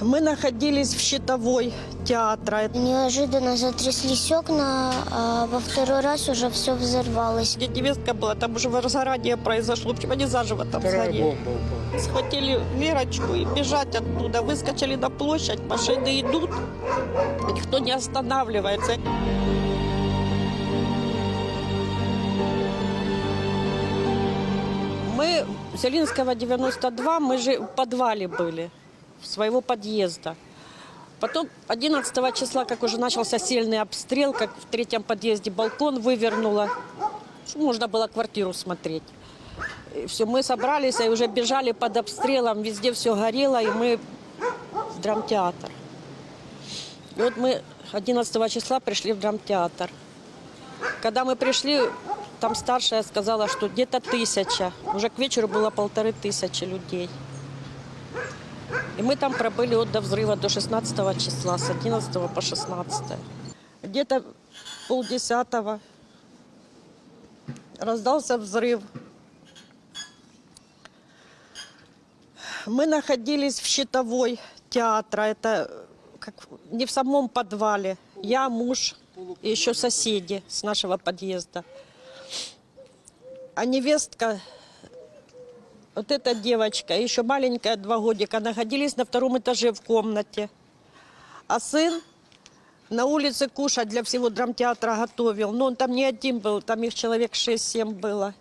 Мы находились в щитовой театра, Неожиданно затряслись окна, а во второй раз уже все взорвалось. где невестка была, там уже возгорание произошло. В общем, они заживо там Вторая сгорели. бомба упала. Схватили Верочку и бежать оттуда. Выскочили на площадь, машины идут, никто не останавливается. Мы Зелинского 92, мы же в подвале были, своего подъезда. Потом 11 числа, как уже начался сильный обстрел, как в третьем подъезде балкон вывернуло, можно было квартиру смотреть. И все, мы собрались и уже бежали под обстрелом, везде все горело, и мы в драмтеатр. И вот мы 11 числа пришли в драмтеатр. Когда мы пришли, там старшая сказала, что где-то тысяча. Уже к вечеру было полторы тысячи людей. И мы там пробыли от до взрыва до 16 числа, с 11 по 16. Где-то полдесятого раздался взрыв. Мы находились в щитовой театра. Это как не в самом подвале. Я, муж и еще соседи с нашего подъезда. А невестка, вот эта девочка, еще маленькая, два годика, находились на втором этаже в комнате. А сын на улице кушать для всего драмтеатра готовил. Но он там не один был, там их человек 6-7 было.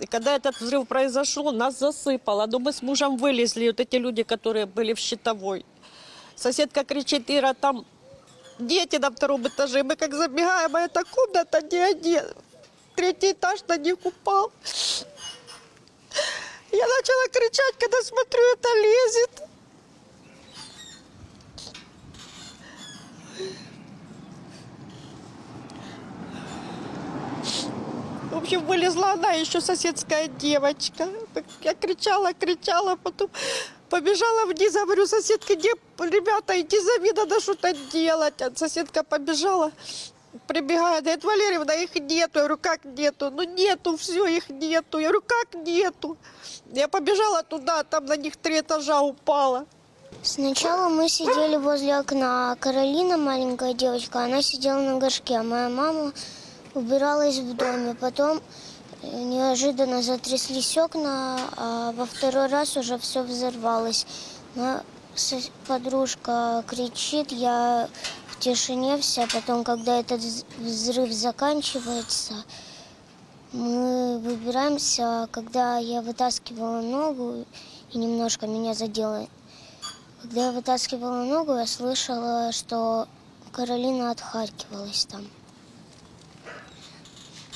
И когда этот взрыв произошел, нас засыпало. Но мы с мужем вылезли, вот эти люди, которые были в щитовой. Соседка кричит, Ира, там дети на втором этаже. Мы как забегаем, а эта комната не один. Третий этаж на них упал. Начала кричать, когда смотрю, это лезет. В общем, вылезла она, еще соседская девочка. Я кричала, кричала, потом побежала вниз, говорю, соседка, где ребята, иди за мной, надо что-то делать. А соседка побежала, прибегает, говорит, Валерьевна, их нету. Я говорю, как нету? Ну нету, все, их нету. Я говорю, как нету? Я побежала туда, там на них три этажа упала. Сначала мы сидели возле окна, а Каролина, маленькая девочка, она сидела на горшке, а моя мама убиралась в доме. Потом э, неожиданно затряслись окна, а во второй раз уже все взорвалось. Сос- подружка кричит, я в тишине вся. Потом, когда этот вз- взрыв заканчивается, мы выбираемся. А Когда я вытаскивала ногу и немножко меня задело, когда я вытаскивала ногу, я слышала, что Каролина отхаркивалась там.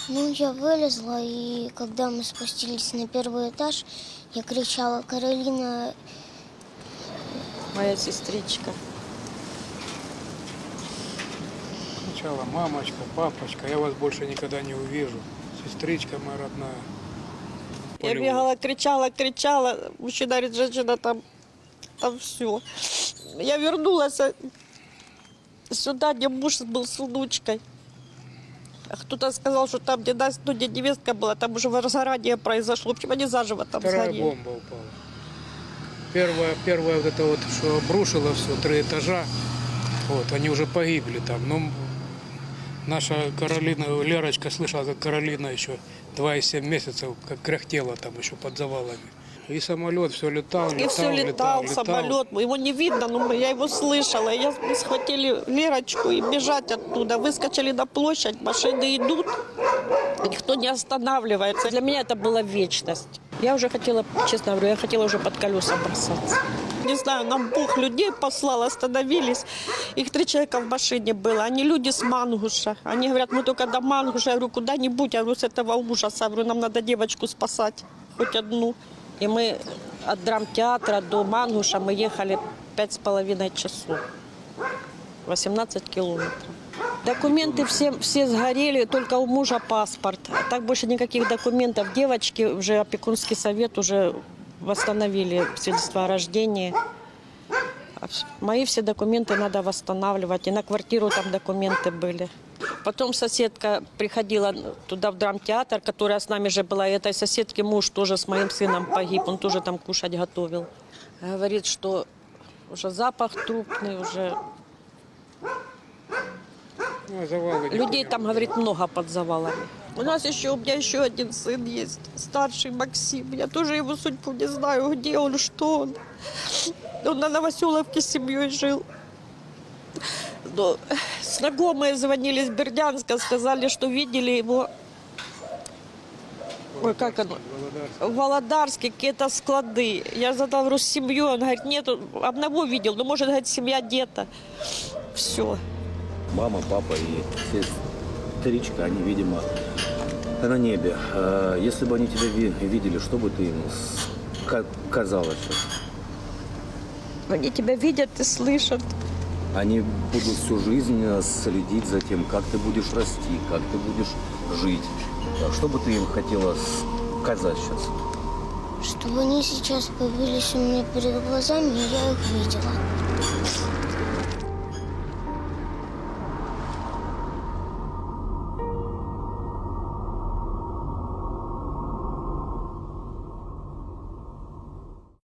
Ну, я вылезла, и когда мы спустились на первый этаж, я кричала, Каролина, Моя сестричка. Сначала мамочка, папочка, я вас больше никогда не увижу. Сестричка моя родная. Я бегала, кричала, кричала. Мужчина говорит, женщина, там, там все. Я вернулась сюда, где муж был с внучкой. А Кто-то сказал, что там, где, нас, ну, где невестка была, там уже возгорание произошло. В общем, они заживо там Вторая сгорели. бомба упала. Первая, первая вот это вот, что обрушило все, три этажа, вот, они уже погибли там. Но наша Каролина, Лерочка слышала, как Каролина еще 2,7 месяцев, как кряхтела там еще под завалами. И самолет все летал, летал, И все летал, летал, самолет. Его не видно, но я его слышала. Я, мы схватили Лерочку и бежать оттуда. Выскочили на площадь, машины идут. Никто не останавливается. Для меня это была вечность. Я уже хотела, честно говорю, я хотела уже под колеса бросаться. Не знаю, нам Бог людей послал, остановились. Их три человека в машине было. Они люди с Мангуша. Они говорят, мы только до Мангуша. Я говорю, куда-нибудь. Я говорю, с этого ужаса. Я говорю, нам надо девочку спасать, хоть одну. И мы от драмтеатра до Мангуша мы ехали пять с половиной часов. 18 километров. Документы все, все сгорели, только у мужа паспорт. Так больше никаких документов. Девочки, уже опекунский совет уже восстановили свидетельство о рождении. А Мои все документы надо восстанавливать. И на квартиру там документы были. Потом соседка приходила туда в драмтеатр, которая с нами же была. И этой соседки муж тоже с моим сыном погиб. Он тоже там кушать готовил. Говорит, что Уже запах трупный, уже Ну, а завалы людей там, говорит, много под завалами. У нас еще, у меня еще один сын есть, старший Максим. Я тоже его судьбу не знаю, где он, что он. Он на Новоселовке с семьей жил. Но знакомые звонили из Бердянска, сказали, что видели его Ой, как оно? В Володарске какие-то склады. Я задал говорю, с семьей. Он говорит, нет, одного видел, но может, говорит, семья где-то. Все. Мама, папа и сестричка, они, видимо, на небе. Э, Если бы они тебя ви- видели, что бы ты им сейчас? Они тебя видят и слышат. Они будут всю жизнь э, следить за тем, как ты будешь расти, как ты будешь жить. Э, Что бы ты им хотела сказать сейчас? Чтобы они сейчас появились у меня перед глазами, и я их видела.